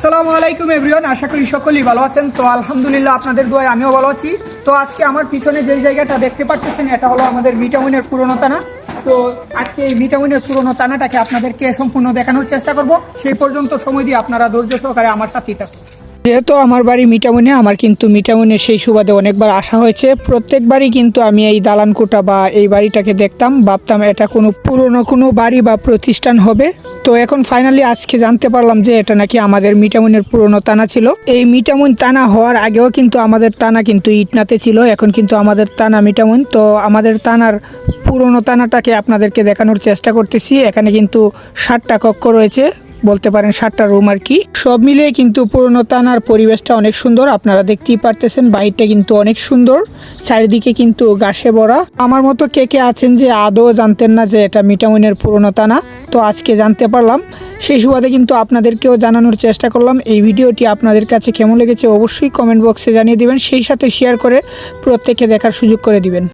আসসালামু আলাইকুম এভরিওয়ান, আশা করি সকলেই ভালো আছেন। তো আলহামদুলিল্লাহ আপনাদের দোয়ায় আমিও ভালো আছি। তো আজকে আমার পিছনে যেই জায়গাটা দেখতে পাচ্ছেন এটা হলো আমাদের মিটাউনের পুরনো তানা। তো আজকে এই মিটাউনের পুরনো তানাটাকে আপনাদেরকে সম্পূর্ণ দেখানোর চেষ্টা করব। সেই পর্যন্ত সময় দিয়ে আপনারা ধৈর্য সহকারে আমার সাথেই থাকুন। যেহেতু আমার বাড়ি মিটামুনে আমার কিন্তু মিটামুনে সেই সুবাদে অনেকবার আসা হয়েছে। প্রত্যেকবারই কিন্তু আমি এই দালানকোটা বা এই বাড়িটাকে দেখতাম। ভাবতাম এটা কোনো পুরনো কোনো বাড়ি বা প্রতিষ্ঠান হবে। তো এখন ফাইনালি আজকে জানতে পারলাম যে এটা নাকি আমাদের মিটামুনের পুরনো তানা ছিল। এই মিটামুন তানা হওয়ার আগেও কিন্তু আমাদের তানা কিন্তু ইটনাতে ছিল। এখন কিন্তু আমাদের তানা মিটামুন তো আমাদের তানার পুরনো তানাটাকে আপনাদেরকে দেখানোর চেষ্টা করতেছি। এখানে কিন্তু ষাটটা কক্ষ রয়েছে। বলতে পারেন সাতটা রুম আর কি। সব মিলিয়ে কিন্তু পুরনো তানার পরিবেশটা অনেক সুন্দর, আপনারা দেখতেই পারতেছেন বাহিরটা কিন্তু অনেক সুন্দর, চারিদিকে কিন্তু গাছে ভরা। আমার মতো কে কে আছেন যে আদৌ জানতেন না যে এটা মিটামুনের পুরনো তানা, তো আজকে জানতে পারলাম। সেই সুবাদে কিন্তু আপনাদেরকেও জানানোর চেষ্টা করলাম, এই ভিডিওটি আপনাদের কাছে কেমন লেগেছে অবশ্যই কমেন্ট বক্সে জানিয়ে দিবেন, সেই সাথে শেয়ার করে প্রত্যেককে দেখার সুযোগ করে দিবেন।